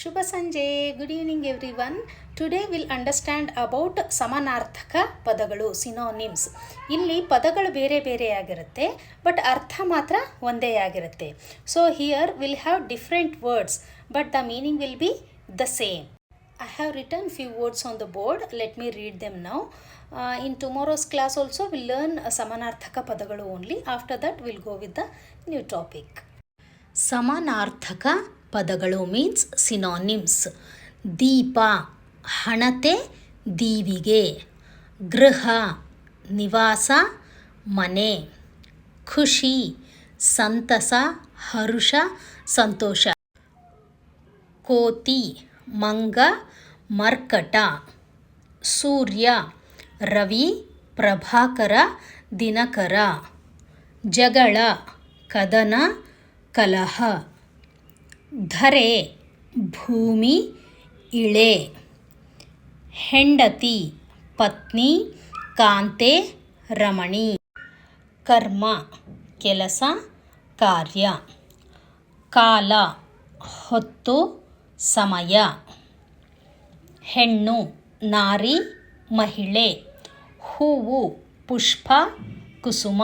ಶುಭ ಸಂಜೆ. Good evening everyone today will understand about ಸಮಾನಾರ್ಥಕ ಪದಗಳು ಸಿನೋನಿಮ್ಸ್ ಇಲ್ಲಿ ಪದಗಳು ಬೇರೆ ಬೇರೆ ಆಗಿರುತ್ತೆ ಬಟ್ ಅರ್ಥ ಮಾತ್ರ ಒಂದೇ ಆಗಿರುತ್ತೆ. So here will have different words but the meaning will be the same I have written few words on the board let me read them now. In in class also also learn ಸಮಾನಾರ್ಥಕ ಪದಗಳು only after that will go with the new topic. ಸಮಾನಾರ್ಥಕ ಪದಗಳು means synonyms ದೀಪ, ಹಣತೆ, ದೀವಿಗೆ. ಗೃಹ, ನಿವಾಸ, ಮನೆ. ಖುಷಿ, ಸಂತಸ, ಹರುಷ, ಸಂತೋಷ. ಕೋತಿ, ಮಂಗ, ಮರ್ಕಟ. ಸೂರ್ಯ, ರವಿ, ಪ್ರಭಾಕರ, ದಿನಕರ. ಜಗಳ, ಕದನ, ಕಲಹ. ಧರೆ, ಭೂಮಿ, ಇಳೆ, ಹೆಂಡತಿ, ಪತ್ನಿ, ಕಾಂತೆ, ರಮಣಿ. ಕರ್ಮ, ಕೆಲಸ, ಕಾರ್ಯ. ಕಾಲ, ಹೊತ್ತು, ಸಮಯ. ಹೆಣ್ಣು, ನಾರಿ, ಮಹಿಳೆ. ಹೂವು, ಪುಷ್ಪ, ಕುಸುಮ.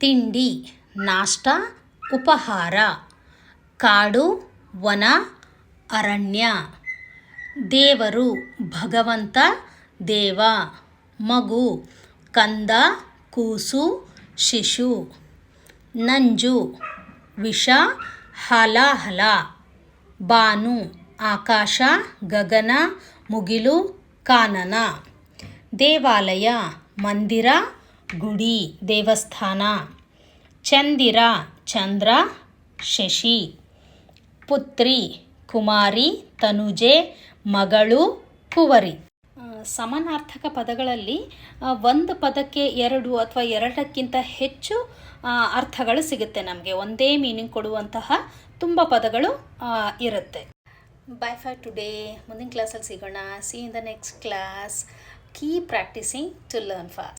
ತಿಂಡಿ, ನಾಷ್ಟ, ಉಪಹಾರ. ಕಾಡು, ವನ, ಅರಣ್ಯ. ದೇವರು ಭಗವಂತ, ದೇವ, ಮಗು, ಕಂದ, ಕೂಸು, ಶಿಶು, ನಂಜು, ವಿಷ, ಹಲಾಹಲ, ಬಾನು, ಆಕಾಶ, ಗಗನ, ಮುಗಿಲು, ಕಾನನ. ದೇವಾಲಯ, ಮಂದಿರ, ಗುಡಿ, ದೇವಸ್ಥಾನ. ಚಂದಿರ, ಚಂದ್ರ, ಶಶಿ. ಪುತ್ರಿ ಕುಮಾರಿ ತನುಜೆ ಮಗಳು ಕುವರಿ ಸಮಾನಾರ್ಥಕ ಪದಗಳಲ್ಲಿ ಒಂದು ಪದಕ್ಕೆ ಎರಡು ಅಥವಾ ಎರಡಕ್ಕಿಂತ ಹೆಚ್ಚು ಅರ್ಥಗಳು ಸಿಗುತ್ತೆ ನಮಗೆ. ಒಂದೇ ಮೀನಿಂಗ್ ಕೊಡುವಂತಹ ತುಂಬ ಪದಗಳು ಇರುತ್ತೆ. ಬೈ ಫಾರ್ ಟುಡೇ ಮುಂದಿನ ಕ್ಲಾಸಲ್ಲಿ ಸಿಗೋಣ. See in the next class keep practicing to learn fast